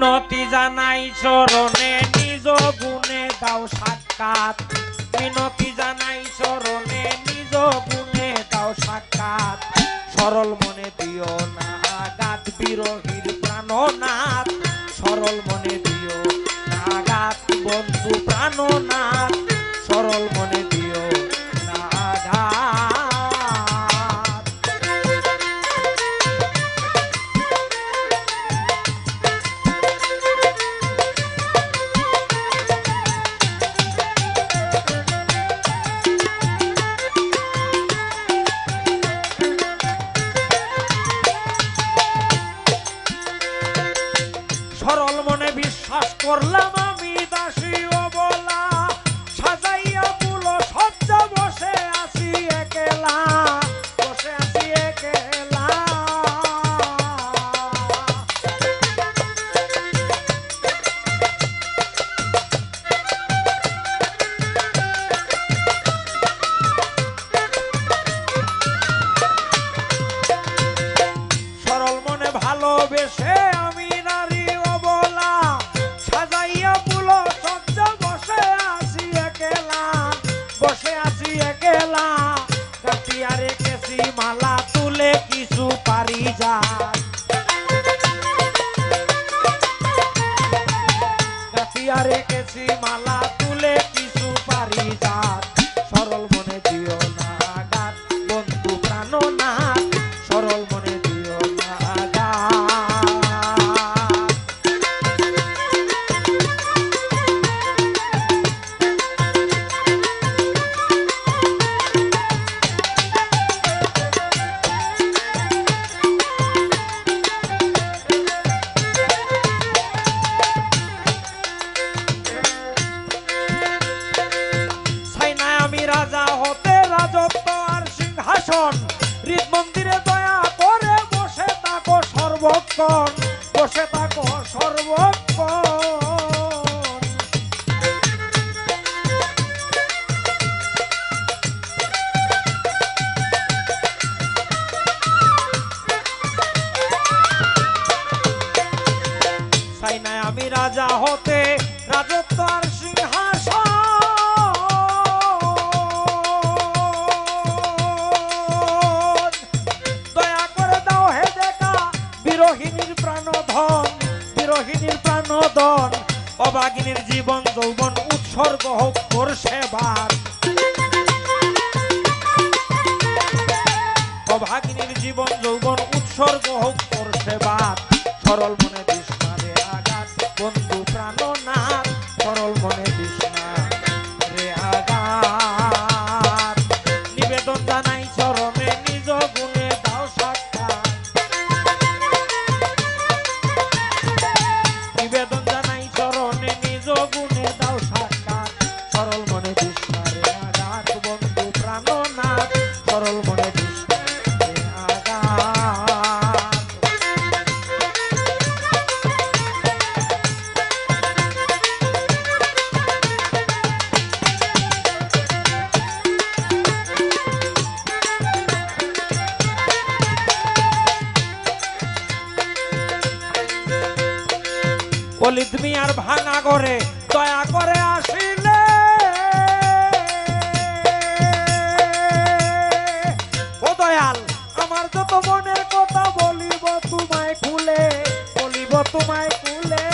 মিনতি জানাই চরণে, নিজ গুণে দাও সাক্ষাৎ। মিনতি জানাই চরণে, নিজ গুণে দাও সাক্ষাৎ। সরল মনে দিও না আঘাত, বিরহীর প্রাণনাথ। সরল মনে দিও না আঘাত, বন্ধু প্রাণনাথ। সরল মনে vou pôr. বাবার। অভাগিনীর জীবন যৌবন উৎসর্গ হোক করছে বাপ সরল my fool.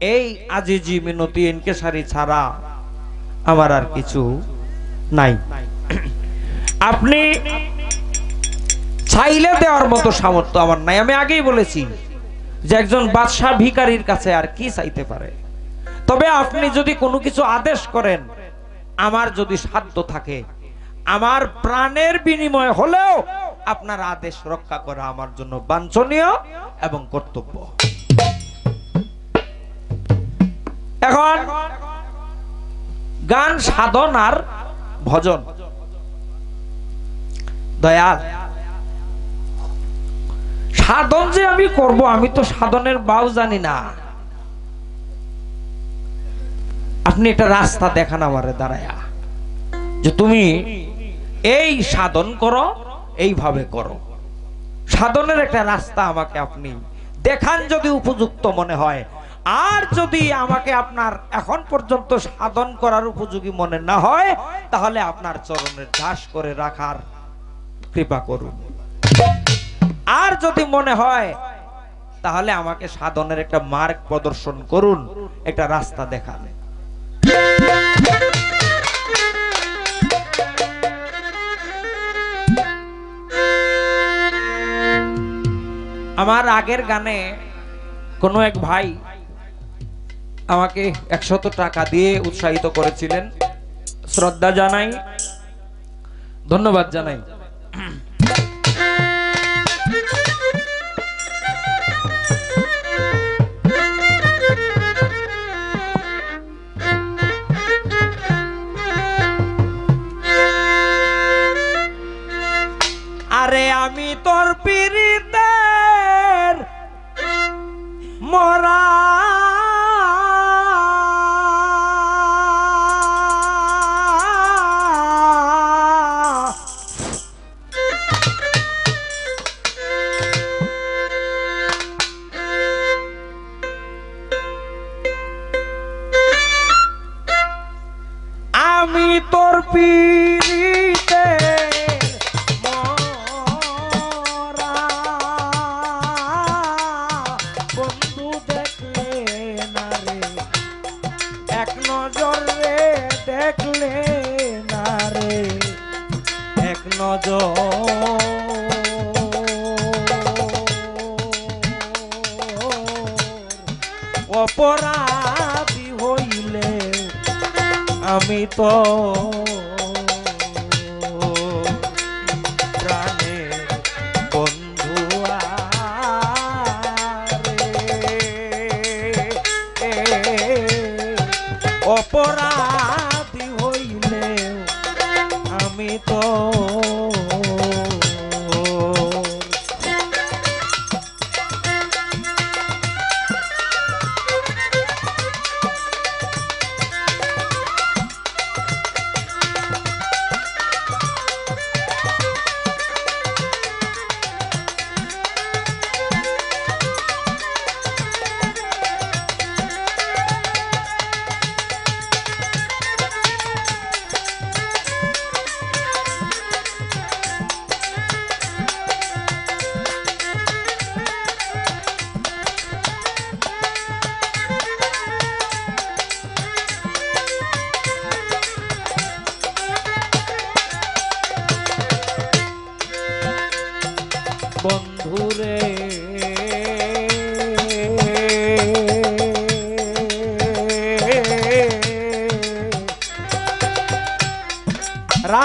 এই আজিজি মিনতি এনকেসারি ছাড়া আমার আর কিছু নাই। আপনি চাইলে দেওয়ার মতো সামর্থ্য আমার নাই। আমি আগেই বলেছি যে একজন বাদশাহ ভিকারির কাছে আর কি চাইতে পারে। তবে আপনি যদি কোনো কিছু আদেশ করেন, আমার যদি সাধ্য থাকে, আমার প্রাণের বিনিময় হলেও আপনার আদেশ রক্ষা করা আমার জন্য বাঞ্ছনীয় এবং কর্তব্য। গান, সাধন আর ভজন। দয়াল। সাধন যে আমি করব, আমি তো সাধনের বাউ জানি না। আপনি একটা রাস্তা দেখান আমারে, দাঁড়ায়া। যে তুমি এই সাধন করো, এইভাবে করো। সাধনের একটা রাস্তা আমাকে আপনি দেখান যদি উপযুক্ত মনে হয়। আর যদি আমাকে আপনার এখন পর্যন্ত সাধন করার উপযোগী মনে না হয়, তাহলে আপনার চরণের দাস করে রাখার কৃপা করুন। আর যদি মনে হয়, তাহলে আমাকে সাধনের একটা মার্গ প্রদর্শন করুন, একটা রাস্তা দেখান। আমার আগের গানে কোনো এক ভাই আমাকে একশত টাকা দিয়ে উৎসাহিত করেছিলেন। শ্রদ্ধা জানাই। ধন্যবাদ জানাই। আমি তোর পীড়িতে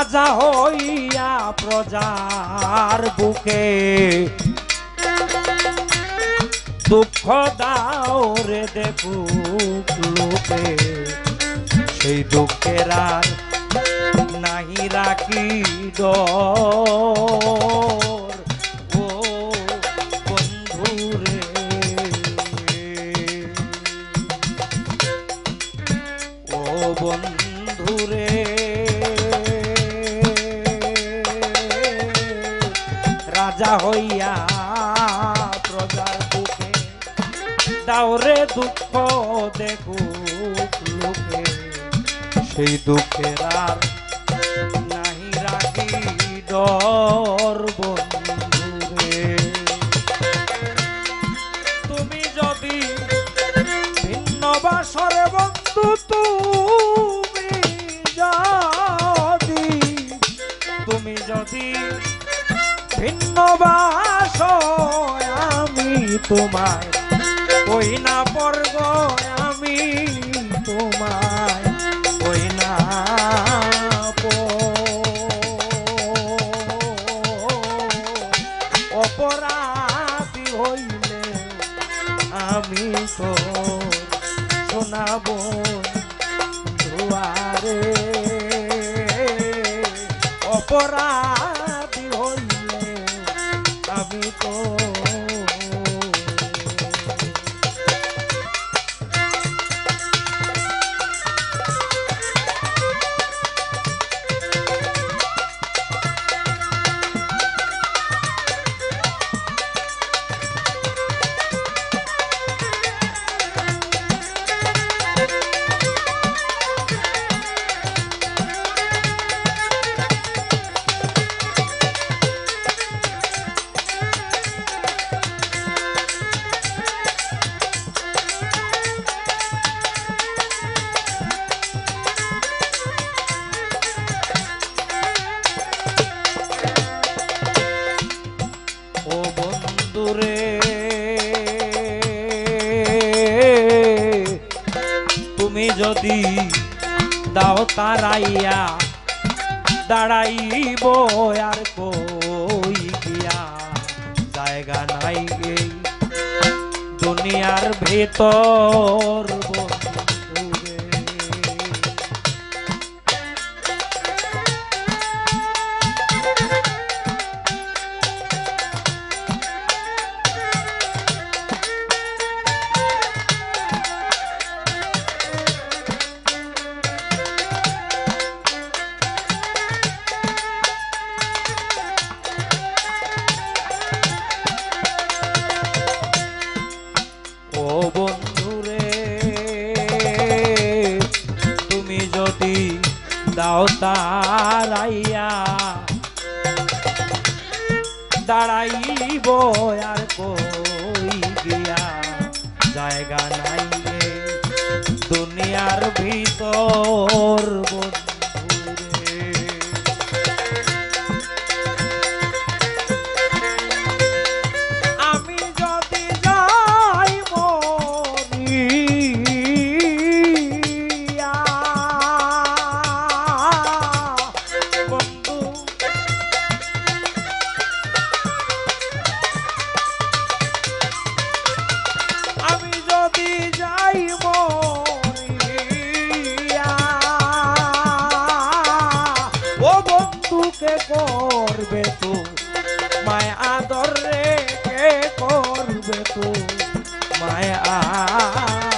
রাজা হইয়া প্রজার বুকে। দুঃখ দাও রে দেখুক লোকে, সেই দুঃখের আর নাহি রাখি ডর হইয়া প্রজার বুকে। দাওরে দুঃখ দেখুক লোকে। সেই দুঃখের আর নাহি রাখি ডর ভিন্ন আমি তোমায়, ওই না পর্ব আমি তোমায়, ওই না অপরাধী হইলে আমি তো শোনাবো দুয়ারে। অপরাধী বন্ধুরে তুমি যদি দাও তারাইয়া দাঁড়াইব আর কই গিয়া? জায়গা নাই এই দুনিয়ার ভেতর। জায়গা নাই রে দুনিয়ার ভিতর বন্ধুকে করবে তু? মায় আদর রে কে করবে তু? মায় আদর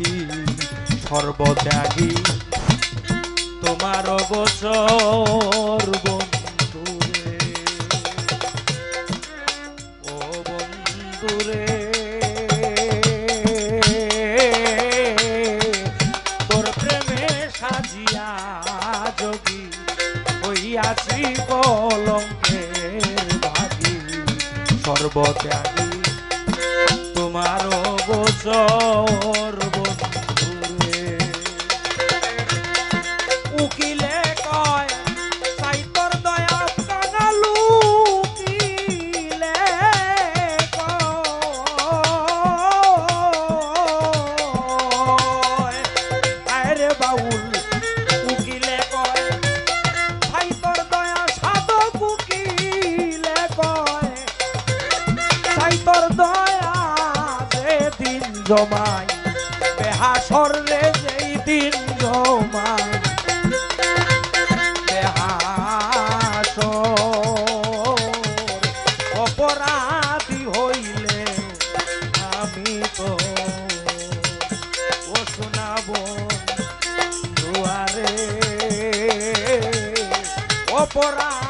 পাখি সর্বত্যাগী। তোমার অবসর বন্ধুরে ও বন্ধুরে তোর প্রেমে সাজিয়া যোগী হইয়াছি কলঙ্কের ভাগী, সর্বত্যাগী। তোমার অবসর অপরাধী হইলে আমি তো ও শোনাব দুয়ারে। অপরাধী